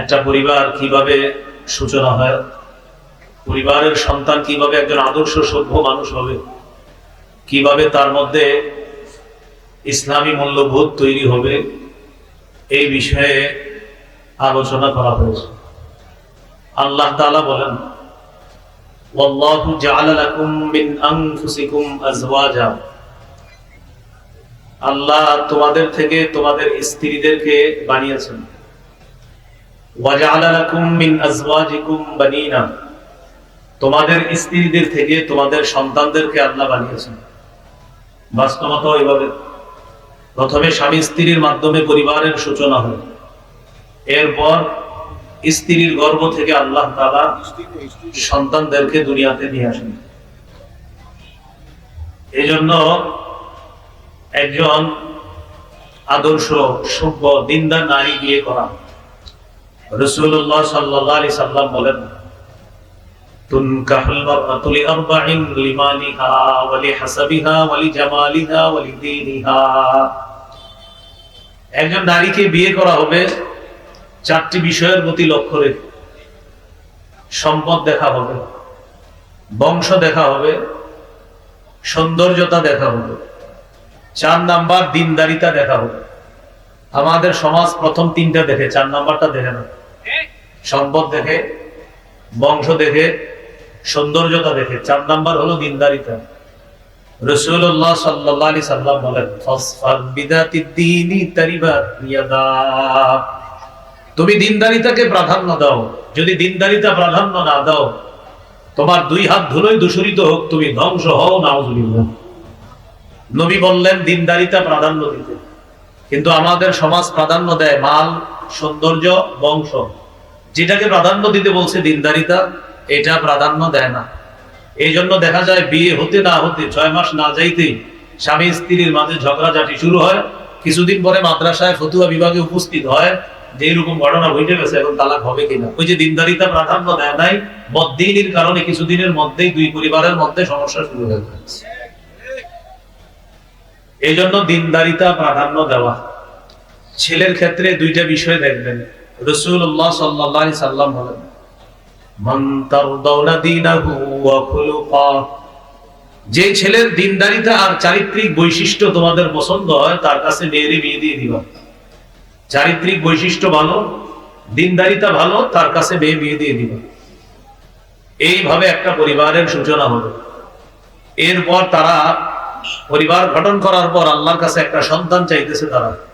একটা পরিবার কীভাবে সূচনা হয়? পরিবারের সন্তান কীভাবে একজন আদর্শ, সভ্য মানুষ হবে? কীভাবে তার মধ্যে ইসলামী মূল্যবোধ তৈরি হবে? এই বিষয়ে আলোচনা করা হয়েছে। আল্লাহ তালা বলেন আল্লাহ তোমাদের থেকে তোমাদের স্ত্রীদেরকে বানিয়েছেন। তোমাদের স্ত্রীদের থেকে তোমাদের সন্তানদেরকে আল্লাহ বানিয়েছেন। বাস্তবতা এইভাবে। প্রথমে স্বামী স্ত্রীর মাধ্যমে পরিবারের সূচনা হয়। এরপর স্ত্রীর গর্ভ থেকে আল্লাহ তাআলা সন্তানদেরকে দুনিয়াতে নিয়ে আসেন। এই জন্য একজন আদর্শ, সভ্য, দিনদার নারী বিয়ে করা রসুল্লাহ সাল্লাহ আলি সাল্লাম বলেন تنكح المرأة لأربع لمالها ولحسبها ولجمالها ولدينها একজন নারীকে বিয়ে করা হবে চারটি বিষয়ের প্রতি লক্ষ্য রেখে সম্পদ দেখা হবে বংশ দেখা হবে সৌন্দর্যতা দেখা হবে চার নাম্বার দিনদারিতা দেখা হবে আমাদের সমাজ প্রথম তিনটা দেখে চার নাম্বারটা দেখে না সম্পদ দেখে, বংশ দেখে, সৌন্দর্যতা দেখে। চার নাম্বার হলো দিনদারিতা। রসুল্লাহ সাল্লাহ আলি সাল্লাম বলেন। তুমি দিনদারিতাকে প্রাধান্য দাও। যদি দিনদারিতা প্রাধান্য না দাও, তোমার দুই হাত দূষরিত হোক, তুমি ধ্বংস হও নবী বললেন, দিনদারিতা প্রাধান্য দিতে। কিন্তু আমাদের সমাজ প্রাধান্য দেয় মাল, সৌন্দর্য, বংশ। যেটাকে প্রাধান্য দিতে বলছে দিনদারিতা, এটা প্রাধান্য দেয় না। এই জন্য দেখা যায় বিয়ে হতে না হতে, ছয় মাস না যাইতে স্বামী স্ত্রীর মাঝে ঝগড়াঝাটি শুরু হয়। কিছুদিন পরে মাদ্রাসায় ফতুয়া বিভাগে উপস্থিত হয় যে এরকম ঘটনা ঘটে গেছে, এখন তালাক হবে কিনা। ওই যে দিনদারিতা প্রাধান্য দেয় নাই বদিনের কারণে কিছুদিনের মধ্যেই দুই পরিবারের মধ্যে সমস্যা শুরু হয়ে যাচ্ছে এই জন্য দিনদারিতা প্রাধান্য দেওয়া। ছেলের ক্ষেত্রে দুইটা বিষয় দেখবেন। যে ছেলের দিনদারিতা আর চারিত্রিক বৈশিষ্ট্য তোমাদের পছন্দ হয়, তার কাছে মেয়েরে বিয়ে দিয়ে দিবা। চারিত্রিক বৈশিষ্ট্য ভালো, দিনদারিতা ভালো, তার কাছে মেয়ে বিয়ে দিয়ে দিবা। এইভাবে একটা পরিবারের সূচনা হবে এরপর তারা পরিবার গঠন করার পর আল্লাহর কাছে একটা সন্তান চাইতেছে তারা।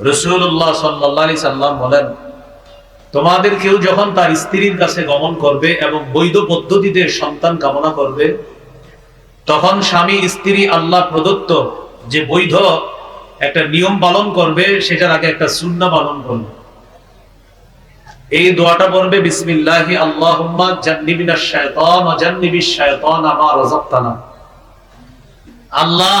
রসুল্লাহ সাল্লি সাল্লাম বলেন, তোমাদের কেউ যখন তার স্ত্রীর কাছে গমন করবে এবং বৈধ পদ্ধতিতে সন্তান কামনা করবে, তখন স্বামী স্ত্রী আল্লাহ প্রদত্ত যে বৈধ একটা নিয়ম পালন করবে, সেটার আগে একটা সুন্না পালন করবে। এই দোয়াটা পড়বে, বিসমিল্লাহি আল্লাহুম্মা জান্নিবিনা শায়তান জান্নিবিশ শায়তান আল্লাহ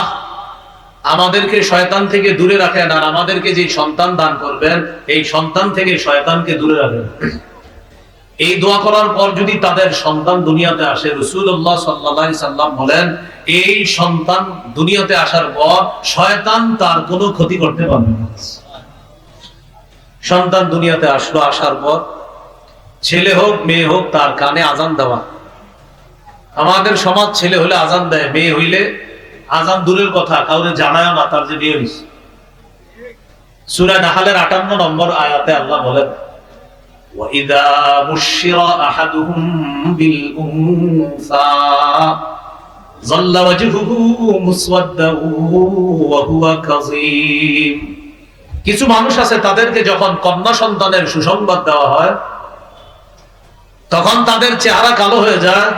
আমাদেরকে শয়তান থেকে দূরে রাখেন আর আমাদেরকে যে সন্তান দান করবেন, এই সন্তান থেকে শয়তানকে দূরে রাখেন। এই দোয়া করার পর যদি তাদের সন্তান দুনিয়াতে আসে রসুল্লাহ সাল্লা সাল্লাম বলেন, এই সন্তান দুনিয়াতে আসার পর শয়তান তার কোনো ক্ষতি করতে পারবে না। সন্তান দুনিয়াতে আসলো, আসার পর ছেলে হোক, মেয়ে হোক, তার কানে আজান দেওয়া। আমাদের সমাজ ছেলে হলে আজান দেয়, মেয়ে হইলে আজান দূরের কথা কাউরে জানায় না তার যে বিয়ে হয়েছে সুরা নাহালের আটান্ন নম্বর আয়াতে আল্লাহ বলেন وَإِذَا بُشِّرَ أَحَدُهُم بِالْأُنثَى ظَلَّ وَجْهُهُ مُسْوَدًّا وَهُوَ كَظِيمٌ কিছু মানুষ আছে তাদেরকে যখন কন্যা সন্তানের সুসংবাদ দেওয়া হয় তখন তাদের চেহারা কালো হয়ে যায়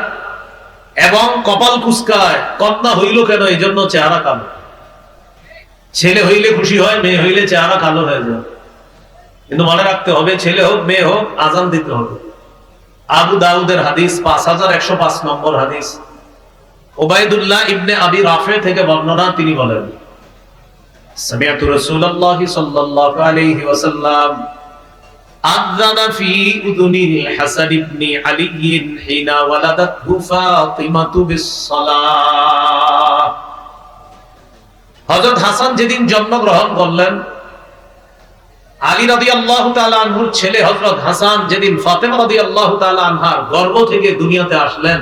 এবং কপাল কুসকায় কন্যা হইল কেন এই জন্য চেহারা কালো? ছেলে হইলে খুশি হয়, মেয়ে হইলে চেহারা কালো হয়ে যায়। কিন্তু মনে রাখতে হবে, ছেলে হোক, মেয়ে হোক, আজান দিতে হবে। আবু দাউদের হাদিস, পাঁচ হাজার একশো পাঁচ নম্বর হাদিস। ওবায়দুল্লাহ ইবনে আবি রাফে থেকে বর্ণনা তিনি বলেন, সামিয়াতু রাসূলুল্লাহ সাল্লাল্লাহু আলাইহি ওয়াসাল্লাম আযানা ফি উযুনিল হাসান ইবনে আলী হিনা ওয়ালাদাতহু ফাতিমাতু বিসসালাহ। হজরত হাসান যেদিন জন্মগ্রহণ করলেন, আলী রাদি আল্লাহ আনহুর ছেলে হজরত হাসান যেদিন ফাতেমা রাদি আল্লাহ আনহার গর্ভ থেকে দুনিয়াতে আসলেন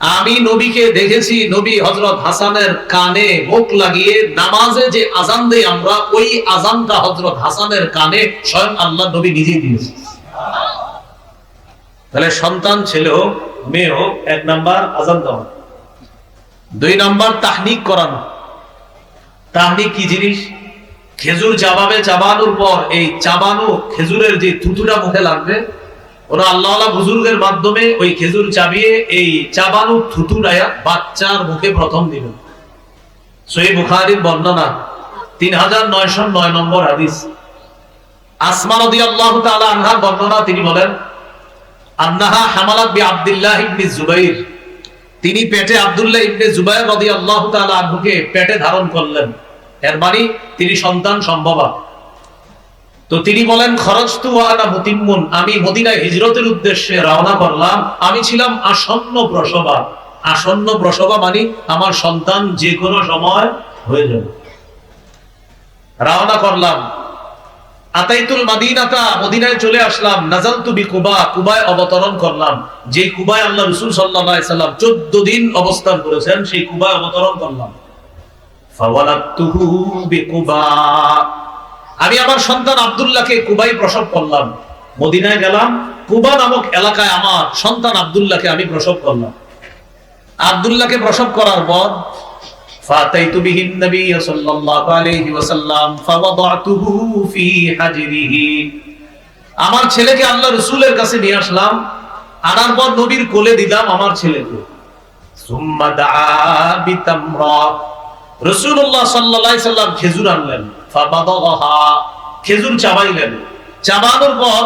আমি নবীকে দেখেছি, নবী হজরত হাসানের কানে মুখ লাগিয়ে নামাজে যে আজান দেই আমরা, ওই আজানটা হজরত হাসানের কানে স্বয়ং আল্লাহ নবী নিজেই দিয়েছে। তাহলে সন্তান, ছেলে হোক, মেয়ে হোক, এক নাম্বার আজান দেওয়া। দুই নাম্বার তাহনিক করানো। তাহনিক কি জিনিস? খেজুর চাবাবে চাবানোর পর এই চাবানো খেজুরের যে থুতুটা মুখে লাগবে ওরা আল্লাহ আল্লাহ বুজুর্গের মাধ্যমে ওই খেজুর চাবিয়ে এই চাবানো থুতুটা বাচ্চার মুখে প্রথম দিল সই বুখারির বর্ণনা তিন হাজার নয়শো নয় নম্বর হাদিস। আসমা রদি আল্লাহ বর্ণনা, তিনি বলেন, আন্নাহা হামালাত বি আব্দুল্লাহ ইবনে জুবাইর। তিনি পেটে আব্দুল্লাহ ইবনে জুবাইর রাদিয়াল্লাহু তাআলা আনহুকে পেটে ধারণ করলেন। এর মানে তিনি সন্তান সম্ভবা। তো তিনি বলেন খরচ তু আনা মুতিম্মুন। আমি মদিনায় হিজরতের উদ্দেশ্যে রওনা করলাম। আমি ছিলাম আসন্ন প্রসবা। আসন্ন প্রসবা মানে আমার সন্তান যে কোনো সময় হয়ে যাবে। রওনা করলাম। আতাইতুল মাদিনাতা, মদিনায় চলে আসলাম। নাজালতু বি কুবা কুবায় অবতরণ করলাম। যে কুবায় আল্লাহ রাসূল সাল্লাল্লাহু আলাইহি সাল্লাম 14 দিন অবস্থান করেছেন, সেই কুবায় অবতরণ করলাম। ফাওয়ালাতুহু বি কুবা আমি আমার সন্তান আব্দুল্লাহকে কুবাই প্রসব করলাম মদিনায় গেলাম কুবা নামক এলাকায় আমার সন্তান আব্দুল্লাহকে আমি প্রসব করলাম আব্দুল্লাহকে প্রসব করার পর فأتيت به النبي صلى الله عليه وسلم فوضعته في حجره আমার ছেলেকে আল্লাহ রসুলের কাছে নিয়ে আসলাম আনার পর নবীর কোলে দিলাম আমার ছেলেকে ثم دعا بتمرة রসুল্লাহ সাল্লাল্লাহু আলাইহি সাল্লাম খেজুর আনলেন ফাবাদাহা খেজুর চাবাইলেন। চাবানোর পর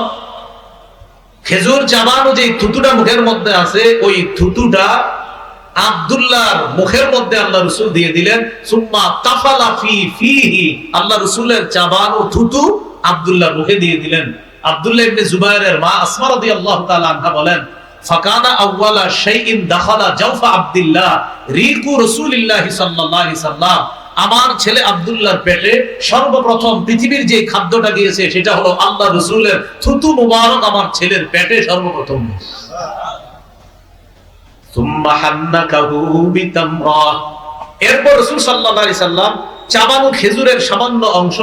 খেজুর চাবানো যে থুতুটা মুখের মধ্যে আছে, ওই থুতুটা আব্দুল্লাহর মুখের মধ্যে আল্লাহ রসুল দিয়ে দিলেন। সুম্মা তাফালা ফি ফিহি, আল্লাহ রসুলের চাবান থুতু আব্দুল্লাহর মুখে দিয়ে দিলেন। আব্দুল্লাহ ইবনে মা আসমা রাদিয়াল্লাহু তাআলা আনহা বলেন, ফাকানা আউওয়ালা শাইইন দাখালা জাওফা আব্দুল্লাহ, রিকু রাসূলিল্লাহ সাল্লাল্লাহু আলাইহি সাল্লাম। আমার ছেলে আব্দুল্লাহর পেটে সর্বপ্রথম পৃথিবীর যে খাদ্যটা গিয়েছে সেটা হলো আল্লাহ রসুলের থুতু মুবারক আমার ছেলের পেটে সর্বপ্রথম। এরপর রাসূল আলাইহি সাল্লাম চাবানো খেজুরের সামান্য অংশ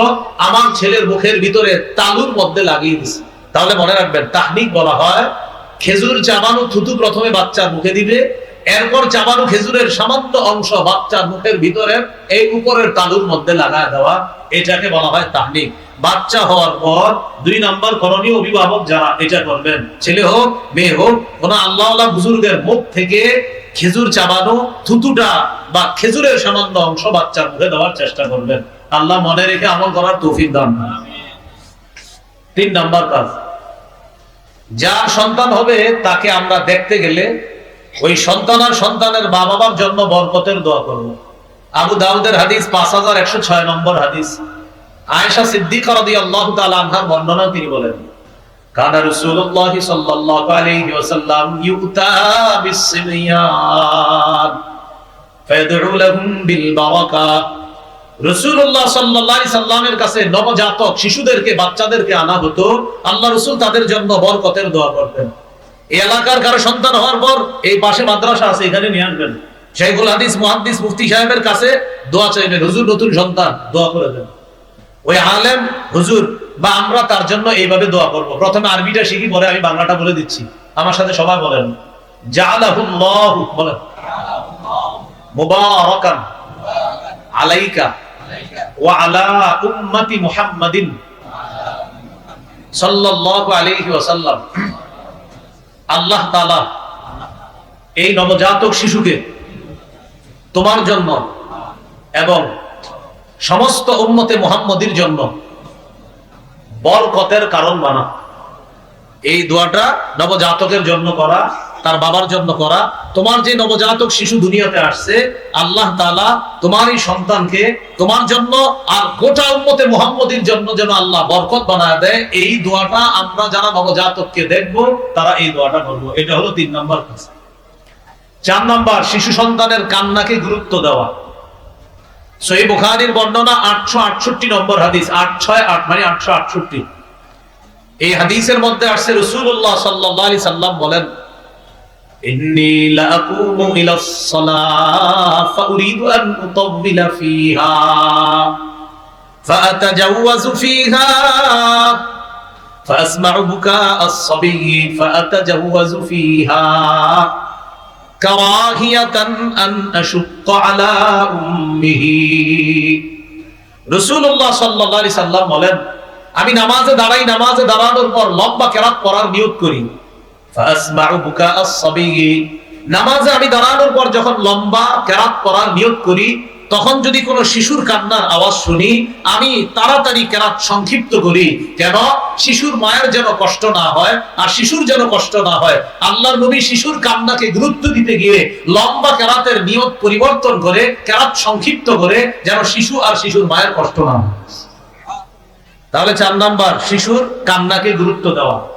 আমার ছেলের মুখের ভিতরে তালুর মধ্যে লাগিয়ে দিছে। তাহলে মনে রাখবেন, তাহনিক বলা হয়, খেজুর চাবানো থুতু প্রথমে বাচ্চার মুখে দিবে এরপর চাবানো খেজুরের সামান্য অংশ বাচ্চার মুখের ভিতরে এই উপরের তালুর মধ্যে লাগায় দেওয়া, এটাকে বলা হয় তাহনিক বাচ্চা হওয়ার পর দুই নাম্বার করণীয় অভিভাবক যারা এটা করবেন, ছেলে হোক, মেয়ে হোক কোন আল্লাহ আল্লাহ বুজুর্গের মুখ থেকে খেজুর চাবানো থুতুটা বা খেজুরের সামান্য অংশ বাচ্চার মুখে দেওয়ার চেষ্টা করবেন। আল্লাহ মনে রেখে আমল করার তৌফিক দান তিন নাম্বার কাজ। যার সন্তান হবে তাকে আমরা দেখতে গেলে ওই সন্তান আর সন্তানের মা বাবার জন্য বরকতের দোয়া করব। আবু দাউদের হাদিস পাঁচ হাজার একশো ছয় নম্বর হাদিস। আয়েশা সিদ্দিকা রাদিয়াল্লাহু তাআলা আনহার বর্ণনা তিনি বলেন নবজাতক শিশুদেরকে, বাচ্চাদেরকে আনা হতো। আল্লাহ রসুল তাদের জন্য বরকতের দোয়া করতেন। এই এলাকার কারও সন্তান হওয়ার পর এই পাশে মাদ্রাসা আছে, এখানে নিয়ে আসবেন। শাইখুল হাদিস মুহাদ্দিস মুফতি সাহেবের কাছে দোয়া চাইবেন, হুজুর, নতুন সন্তান, দোয়া করে দেন। ওই আলেম, হুজুর, বা আমরা তার জন্য এইভাবে দোয়া করব। প্রথমে আরবিটা শিখি, পরে আমি বাংলাটা বলে দিচ্ছি। আমার সাথে সবাই বলেন বলেন। মুবারাকান আলাইকা ওয়া আলা উম্মতি মুহাম্মাদিন সাল্লাল্লাহু আলাইহি ওয়াসাল্লাম। আল্লাহ তালা এই নবজাতক শিশুকে তোমার জন্য এবং সমস্ত উম্মতে মোহাম্মদীর জন্য বরকতের কারণ বানা। এই দোয়াটা নবজাতকের জন্য করা তার বাবার জন্য করা। তোমার যে নবজাতক শিশু দুনিয়াতে আসছে, আল্লাহ তাআলা তোমার এই সন্তানকে তোমার জন্য আর গোটা উম্মতে মুহাম্মদীর জন্য যেন আল্লাহ বরকত বানায় দেয়, এই দোয়াটা আমরা যারা নবজাতককে দেখব, তারা এই দোয়াটা করব। এটা হলো তিন নম্বর কাজ। চার নম্বর, শিশু সন্তানের কান্নাকে গুরুত্ব দেওয়া। সহি বুখারীর বর্ণনা আটশো আটষট্টি নম্বর হাদিস, আট ছয় আট মানে আটশো আটষট্টি। এই হাদিসের মধ্যে আসছে রসুল্লাহ সাল্লাহ আলি সাল্লাম বলেন إني لأقوم إلى الصلاة فأريد أن أطول فيها فأتجوز فيها فأسمع بكاء الصبي فأتجوز فيها كراهية أن أشق على أمه রসুল্লাহ সাল্লাহ আলি সাল্লাম বলেন আমি নামাজে দাঁড়াই নামাজে দাঁড়ানোর পর লম্বা কেরাত পড়ার নিয়োগ করি ফাসমাউ বুকা আস-সাবী নামাজে আমি দাঁড়ানোর পর যখন লম্বা কেরাত পড়ার নিয়োগ করি, তখন যদি কোনো শিশুর কান্নার আওয়াজ শুনি, আমি তাড়াতাড়ি কেরাত সংক্ষিপ্ত করি, কেন? শিশুর মায়ের যেন কষ্ট না হয় আর শিশুর যেন কষ্ট না হয়। আল্লাহর নবী শিশুর কান্নাকে গুরুত্ব দিতে গিয়ে লম্বা কেরাতের নিয়ত পরিবর্তন করে, কেরাত সংক্ষিপ্ত করে, যেন শিশু আর শিশুর মায়ের কষ্ট না হয়। তাহলে চার নাম্বার, শিশুর কান্নাকে গুরুত্ব দেওয়া।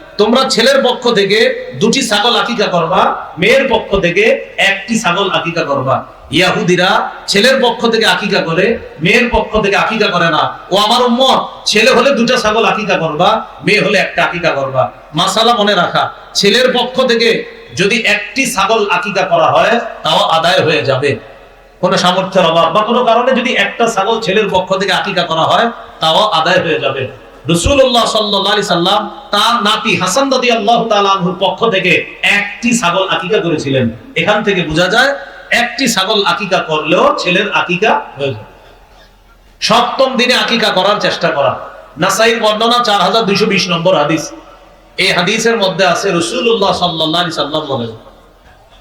তোমরা ছেলের পক্ষ থেকে দুটি ছাগল আকিকা করবা, মেয়ের পক্ষ থেকে একটি ছাগল আকিকা করবা। ইয়াহুদিরা ছেলের পক্ষ থেকে আকিকা করে, মেয়ের পক্ষ থেকে আকিকা করে না। ও আমার উম্মত, ছেলে হলে দুটা ছাগল আকিকা করবা, মেয়ে হলে একটা আকিকা করবা। মাসালা মনে রাখা, ছেলের পক্ষ থেকে যদি একটি ছাগল আকিকা করা হয়, তাও আদায় হয়ে যাবে। কোনো সামর্থ্যের অভাব বা কোনো কারণে যদি একটা ছাগল ছেলের পক্ষ থেকে আকিকা করা হয়, তাও আদায় হয়ে যাবে। রসুল্লাহ সাল্লি সাল্লাম তার নাতি হাসান দাদি আল্লাহ তালুর পক্ষ থেকে একটি ছাগল আকিকা করেছিলেন এখান থেকে বোঝা যায় একটি ছাগল আকিকা করলেও ছেলের আকিকা হয়ে যায় সপ্তম দিনে আকিকা করার চেষ্টা করা নাসাইর বর্ণনা চার হাজার দুইশো বিশ নম্বর হাদিস এই হাদিসের মধ্যে আছে রসুল্লাহ সাল্লাহ সাল্লাম বলেন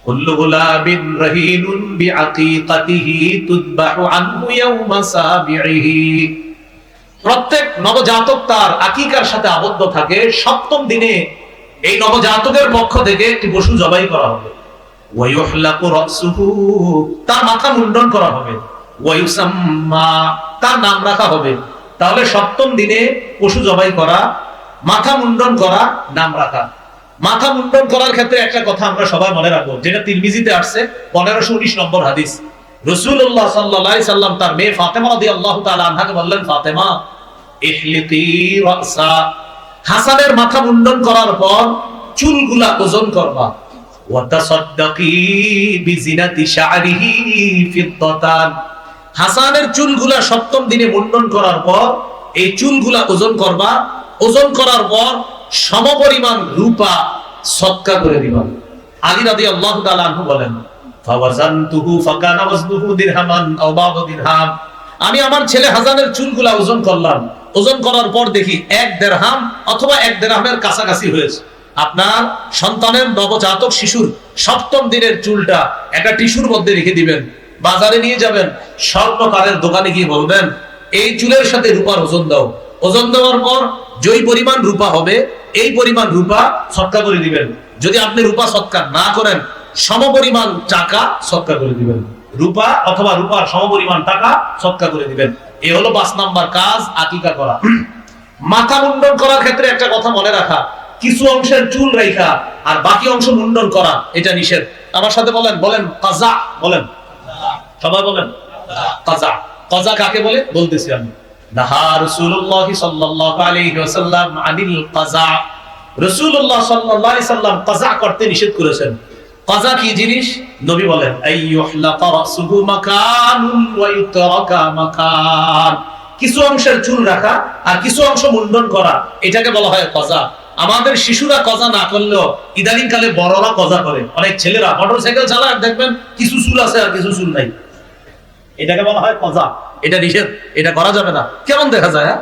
كل غلام رهين بعقيقته تذبح عنه يوم سابعه প্রত্যেক নবজাতক তার আকিকার সাথে আবদ্ধ থাকে। সপ্তম দিনে এই নবজাতকের পক্ষ থেকে একটি পশু জবাই করা হবে। তার মাথা মুন্ডন করা হবে। তার নাম রাখা হবে। তাহলে সপ্তম দিনে পশু জবাই করা, মাথা মুন্ডন করা, নাম রাখা। মাথা মুন্ডন করার ক্ষেত্রে একটা কথা আমরা সবাই মনে রাখব, যেটা তিরমিজিতে আসছে, পনেরোশো উনিশ নম্বর হাদিস। রসুল্লাহ সাল্লাহ সাল্লাম তার মেয়ে ফাতেমা রাদি আল্লাহ আনহাকে বললেন, ফাতেমা হাসানের মাথা মুন্ডন করার পর চুলগুলা ওজন করবা। হাসানের চুলগুলা সপ্তম দিনে মুন্ডন করার পর এই চুলগুলা ওজন করবা। ওজন করার পর সমপরিমাণ রূপা সৎকা করে দিবা। আলী রাদি আল্লাহ বলেন আমি আমার ছেলে হাসানের চুলগুলা ওজন করলাম। ওজন করার পর দেখি এক দেড়হাম অথবা এক দেড়হামের কাছাকাছি হয়েছে। আপনার সন্তানের নবজাতক শিশুর সপ্তম দিনের চুলটা একটা টিস্যুর মধ্যে রেখে দিবেন। বাজারে নিয়ে যাবেন। স্বর্ণকারের দোকানে গিয়ে বলবেন, এই চুলের সাথে রূপার ওজন দাও। ওজন দেওয়ার পর যেই পরিমাণ রূপা হবে, এই পরিমাণ রূপা সৎকার করে দিবেন। যদি আপনি রূপা সৎকার না করেন সমপরিমাণ টাকা সৎকার করে দিবেন। রূপা অথবা রূপার সমপরিমাণ টাকা সৎকার করে দিবেন। এই হলো পাঁচ নাম্বার কাজ, আকিকা করা। মাথা মুন্ডন করার ক্ষেত্রে একটা কথা মনে রাখা, কিছু অংশের চুল রেখা আর বাকি অংশ মুন্ডন করা, এটা নিষেধ। আমার সাথে বলেন বলেন, কাজা, বলেন। সবাই বলেন, কাজা। কাজা কাকে বলে? বলতেছি আমি। নাহা রাসূলুল্লাহ সাল্লাল্লাহু আলাইহি ওয়াসাল্লাম আনিল কাজা। রাসূলুল্লাহ সাল্লাল্লাহু আলাইহি সাল্লাম কাজা করতে নিষেধ করেছেন। কাজা কি জিনিস? নবী বলেন কিছু অংশের চুল রাখা আর কিছু অংশ মুন্ডন করা, এটাকে বলা হয় কজা। আমাদের শিশুরা কজা না করলেও ইদানিং কালে বড়রা কজা করে। অনেক ছেলেরা মোটরসাইকেল চালায়, দেখবেন কিছু চুল আছে আর কিছু চুল নাই। এটাকে বলা হয় কজা। এটা নিষেধ, এটা করা যাবে না। কেমন দেখা যায় হ্যাঁ?